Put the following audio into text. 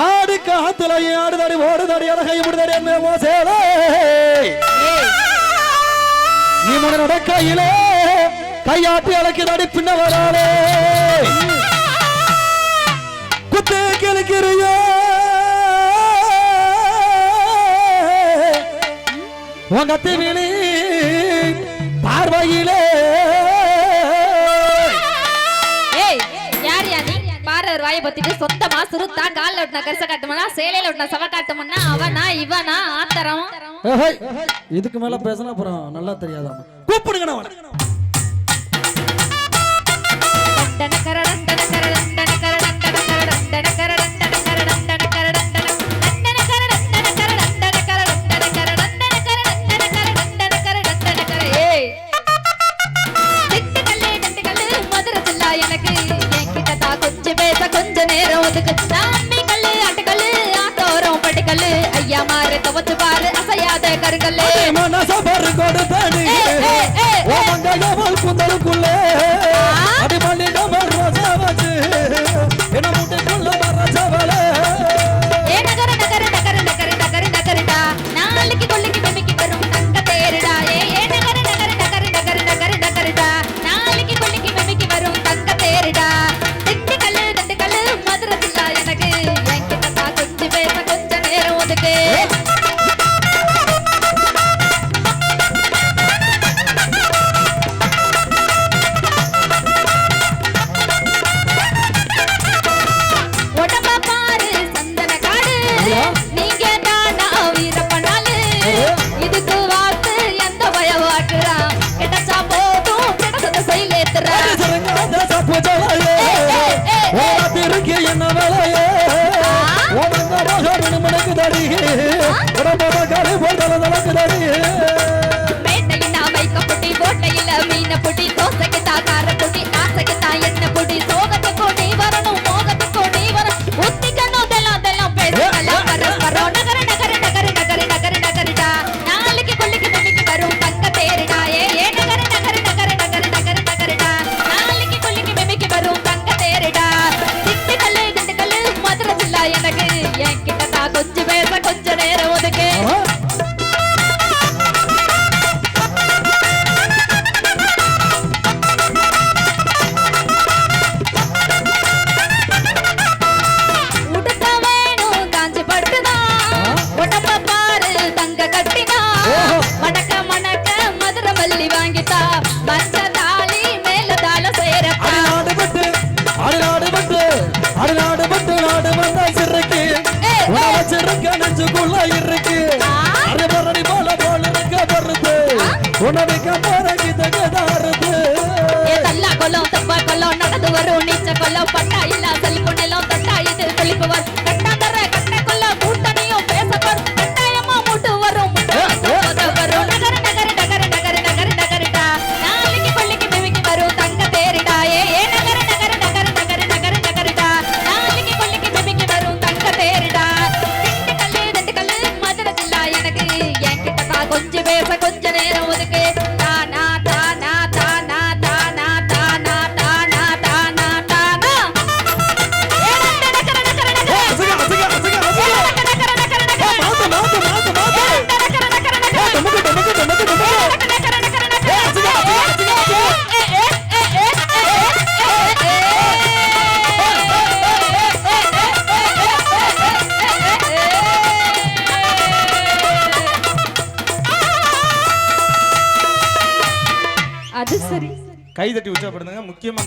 ஆடு காத்துல ஆடுதடி ஓடுதடி அழகை விடுதடி என்னமோ சேலே நீ முன்னோட கையிலே கையாட்டி அழைக்குதடி பின்ன வராளே குத்து கிழக்கிறியோ. உங்க அத்தி வீணி பத்திட்டு சொந்தமா சுருத்தான் கால்ல ஒட்டின கரிச காட்டுமனா சேலையில ஒட்டின சவ காட்டுமனா அவனா இவனா ஆத்தரம். இதுக்கு மேல பேசினா அப்புறம் நல்லா தெரியாதாம் கூப்பிடுங்க நான் டனக்கரடன் டனக்கரடன் டனக்கரடன் டனக்கரடன் டனக்கரடன் டனக்கரடன் டனக்கரடன் எனக்கு கொஞ்ச நேரம் ஒதுக்கு. சாமி கல்லு அட்டுக்கல்லு ஆத்தோரம் பட்டுக்கல்லு. ஐயா மாறு தவத்து பாரு அசையாத கருக்கல்லு மனசபர் கொடுத்தடி ஓ போட்டாலும் நடக்குதடி உனடிக்க போற கிதகதாரது ஏ தல்லா கொல்லம் தப்பா கொல்லம் நடந்து வரும் நீச்ச கொல்லம் பட்டா இல்லா செல்புன்னெல்லாம் தட்டா இது சொல்லிப்புவார் சரி. கை தட்டி உற்சாகப்படுத்துங்க. முக்கியமா